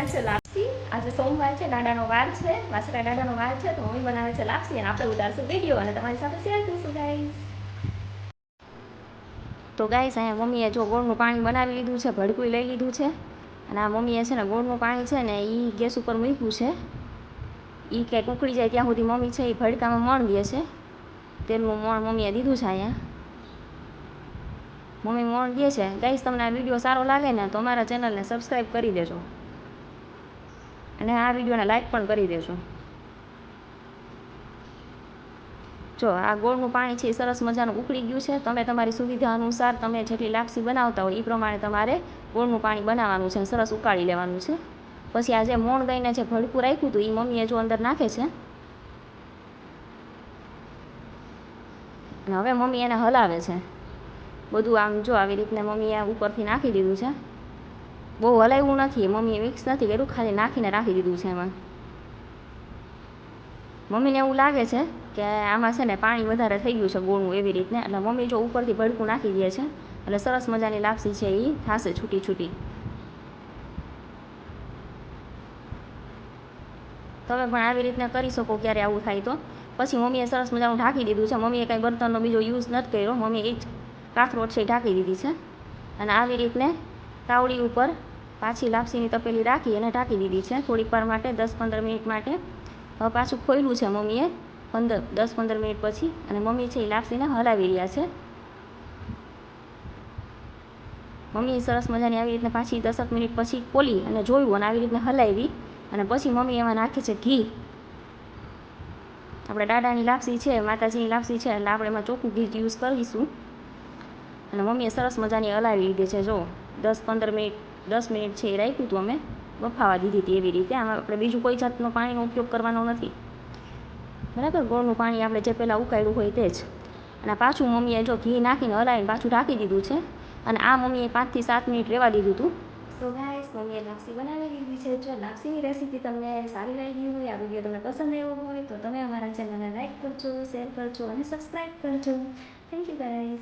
બનાવે છે દાડાનો વાર છે વાસરા દાડાનો વાર છે, તો મમ્મી બનાવે છે લાપસી અને આપણે ઉતારશું વીડિયો અને તમારી સાથે શેર કરીશું ગાઈઝ તો ગાઈઝ અહીંયા મમ્મીએ જો ગોળનું પાણી બનાવી લીધું છે, ભડકું લઈ લીધું છે. અને આ મમ્મીએ છે ને ગોળનું પાણી છે ને એ ગેસ ઉપર મૂક્યું છે. એ કંઈક ઉકળી જાય ત્યાં સુધી મમ્મી છે એ ભડકામાં મણ દે છે. તેલનું મણ મમ્મીએ દીધું છે અહીંયા. મમ્મી મણ દે છે. ગાઈસ તમને આ વીડિયો સારો લાગે ને તો અમારા ચેનલને સબસ્ક્રાઈબ કરી દેજો. અને આ વિડીયોને લાઈક પણ કરી દેજો. જો, આ ગોળનું પાણી છે એ સરસ મજાનું ઉકળી ગયું છે. તમે તમારી સુવિધા અનુસાર તમે જેટલી લાપસી બનાવતા હોય એ પ્રમાણે તમારે ગોળનું પાણી બનાવવાનું છે, સરસ ઉકાળી લેવાનું છે. પછી આ જે મોણ દઈને જે ભડકું રાખ્યું હતું, એ મમ્મીએ જો અંદર નાખે છે. હવે મમ્મી એને હલાવે છે. બધું આમ જો આવી રીતને મમ્મીએ ઉપરથી નાખી દીધું છે. બહુ હલાવ્યું નથી, મમ્મીએ મિક્સ નથી કર્યું, ખાલી નાખીને રાખી દીધું છે એમાં. મમ્મીને એવું લાગે છે કે આમાં છે ને પાણી વધારે થઈ ગયું છે ગોળનું એવી રીતને, એટલે મમ્મી જો ઉપરથી ભડકું નાખી દે છે, એટલે સરસ મજાની લાપસી છે એ થશે છૂટી છૂટી. તમે પણ આવી રીતના કરી શકો ક્યારે આવું થાય તો. પછી મમ્મીએ સરસ મજાનું ઢાંકી દીધું છે, મમ્મીએ કાંઈ બર્તનનો બીજો યુઝ નથી કર્યો મમ્મીએ એ જ કાથરોટ છે ઢાંકી દીધી છે. અને આવી રીતને તાવડી ઉપર પાછી લાપસીની તપેલી રાખી અને ઢાંકી દીધી છે. થોડીક વાર માટે, દસ પંદર મિનિટ માટે. હવે પાછું ખોલ્યું છે મમ્મીએ. પંદર, દસ પંદર મિનિટ પછી. અને મમ્મી છે એ લાપસીને હલાવી રહ્યા છે. મમ્મી સરસ મજાની આવી રીતને પાછી દસક મિનિટ પછી ખોલી અને જોયું અને આવી રીતને હલાવી. અને પછી મમ્મી એમાં નાખે છે ઘી. આપણે દાદાની લાપસી છે, માતાજીની લાપસી છે, એટલે આપણે એમાં ચોખ્ખું ઘી યુઝ કરીશું. અને મમ્મીએ સરસ મજાની હલાવી લીધી છે, જો. દસ પંદર મિનિટ દસ મિનિટ છે એ રાખ્યું હતું અમે. બફાવા દીધી હતી એવી રીતે. આમાં આપણે બીજું કોઈ જાતનો પાણીનો ઉપયોગ કરવાનો નથી. બરાબર? ગોળનું પાણી આપણે જે પહેલાં ઉકાળ્યું હોય તે જ. અને પાછું મમ્મીએ જો ઘી નાખીને હલાવીને પાછું ઢાંકી દીધું છે. અને આ મમ્મીએ પાંચથી સાત મિનિટ રહેવા દીધું હતું તો ગાઈસ મમ્મીએ લાપસી બનાવી દીધી છે. જો લાપસીની રેસીપી તમને સારી લાગી હોય, આ વીડિયો તમને પસંદ આવ્યો હોય, તો તમે અમારા ચેનલને લાઈક કરજો શેર કરજો અને સબસ્ક્રાઈબ કરજો. Thank you guys